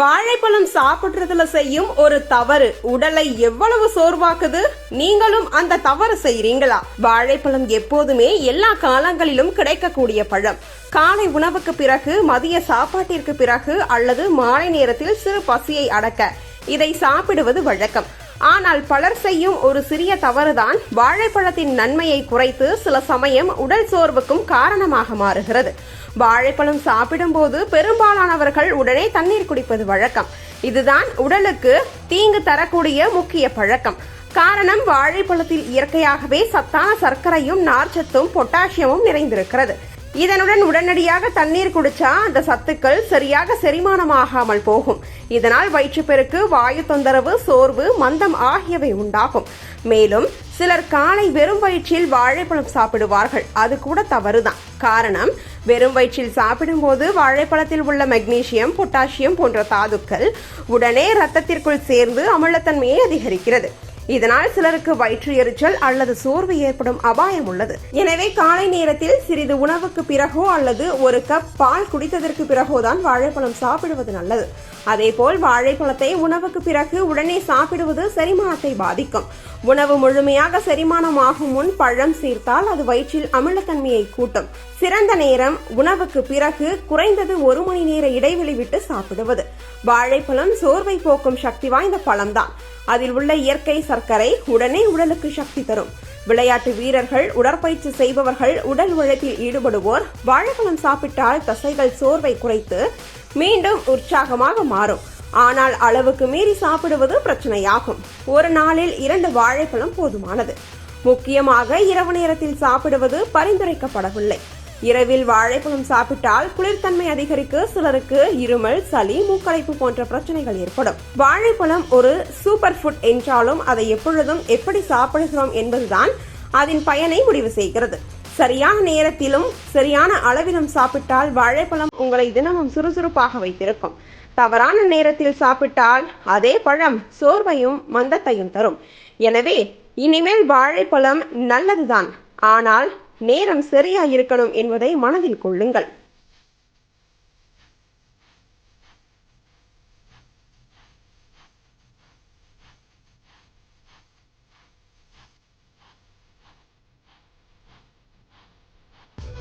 வாழைப்பழம் சாப்பிடுறதுல செய்யும் ஒரு தவறு. உடலை எவ்வளவு சோர்வாக்குது? நீங்களும் அந்த தவறு செய்றீங்களா? வாழைப்பழம் எப்போதுமே எல்லா காலங்களிலும் கிடைக்கக்கூடிய பழம். காலை உணவுக்கு பிறகு மதிய சாப்பாட்டிற்கு பிறகு அல்லது மாலை நேரத்தில் சிறு பசியை அடக்க இதை சாப்பிடுவது வழக்கம். ஆனால் பலர் செய்யும் ஒரு சிறிய தவறுதான் வாழைப்பழத்தின் நன்மையை குறைத்து சில சமயம் உடல் சோர்வுக்கும் காரணமாக மாறுகிறது. வாழைப்பழம் சாப்பிடும்போது பெரும்பாலானவர்கள் உடனே தண்ணீர் குடிப்பது வழக்கம். இதுதான் உடலுக்கு தீங்கு தரக்கூடிய முக்கிய பழக்கம். காரணம் வாழைப்பழத்தில் இயற்கையாகவே சத்தான சர்க்கரையும் நார்ச்சத்தும் பொட்டாசியமும் நிறைந்திருக்கிறது. இதனுடன் உடனடியாக தண்ணீர் குடிச்சா அந்த சத்துக்கள் சரியாக செரிமானமாகாமல் போகும். இதனால் வயிற்றுப்பெருக்கு வாயு தொந்தரவு சோர்வு மந்தம் ஆகியவை உண்டாகும். மேலும் சிலர் காலை வெறும் வயிற்றில் வாழைப்பழம் சாப்பிடுவார்கள். அது கூட தவறுதான். காரணம் வெறும் வயிற்றில் சாப்பிடும்போது வாழைப்பழத்தில் உள்ள மெக்னீசியம் பொட்டாசியம் போன்ற தாதுக்கள் உடனே இரத்தத்திற்குள் சேர்ந்து அமிலத்தன்மையை அதிகரிக்கிறது. இதனால் சிலருக்கு வயிற்று எரிச்சல் அல்லது சோர்வு ஏற்படும் அபாயம் உள்ளது. எனவே காலை நேரத்தில் சிறிது உணவுக்கு பிறகோ அல்லது ஒரு கப் பால் குடித்ததற்கு பிறகோ தான் வாழைப்பழம் சாப்பிடுவது நல்லது. அதேபோல் வாழைப்பழத்தை உணவுக்கு பிறகு உடனே சாப்பிடுவது செரிமானத்தை பாதிக்கும். உணவு முழுமையாக செரிமானமாகும் முன் பழம் சீர்த்தால் அது வயிற்றில் அமிலத்தன்மையை கூட்டும். சிறந்த நேரம் உணவுக்கு பிறகு குறைந்தது ஒரு மணி நேர இடைவெளி விட்டு சாப்பிடுவது. வாழைப்பழம் சோர்வை போக்கும் சக்தி வாய்ந்த பழம்தான். அதில் உள்ள இயற்கை சர்க்கரை உடனே உடலுக்கு சக்தி தரும். விளையாட்டு வீரர்கள் உடற்பயிற்சி செய்பவர்கள் உடல் உழைப்பில் ஈடுபடுவோர் வாழைப்பழம் சாப்பிட்டால் தசைகள் சோர்வை குறைத்து மீண்டும் உற்சாகமாக மாறும். ஆனால் அளவுக்கு மீறி சாப்பிடுவது பிரச்சனையாகும். ஒரு நாளில் இரண்டு வாழைப்பழம் போதுமானது. முக்கியமாக இரவு நேரத்தில் சாப்பிடுவது பரிந்துரைக்கப்படவில்லை. இரவில் வாழைப்பழம் சாப்பிட்டால் குளிர்தன்மை அதிகரிக்க சிலருக்கு இருமல் சளி மூக்கடைப்பு போன்ற பிரச்சனைகள் ஏற்படும். வாழைப்பழம் ஒரு சூப்பர் ஃபுட் என்றாலும் அதை எப்பொழுதும் எப்படி சாப்பிடுகிறோம் என்பதுதான் அதன் பயனை முடிவு செய்கிறது. சரியான நேரத்திலும் சரியான அளவிலும் சாப்பிட்டால் வாழைப்பழம் உங்களை தினமும் சுறுசுறுப்பாக வைத்திருக்கும். தவறான நேரத்தில் சாப்பிட்டால் அதே பழம் சோர்வையும் மந்தத்தையும் தரும். எனவே இனிமேல் வாழைப்பழம் நல்லதுதான். ஆனால் நேரம் சரியா இருக்கணும் என்பதை மனதில் கொள்ளுங்கள்.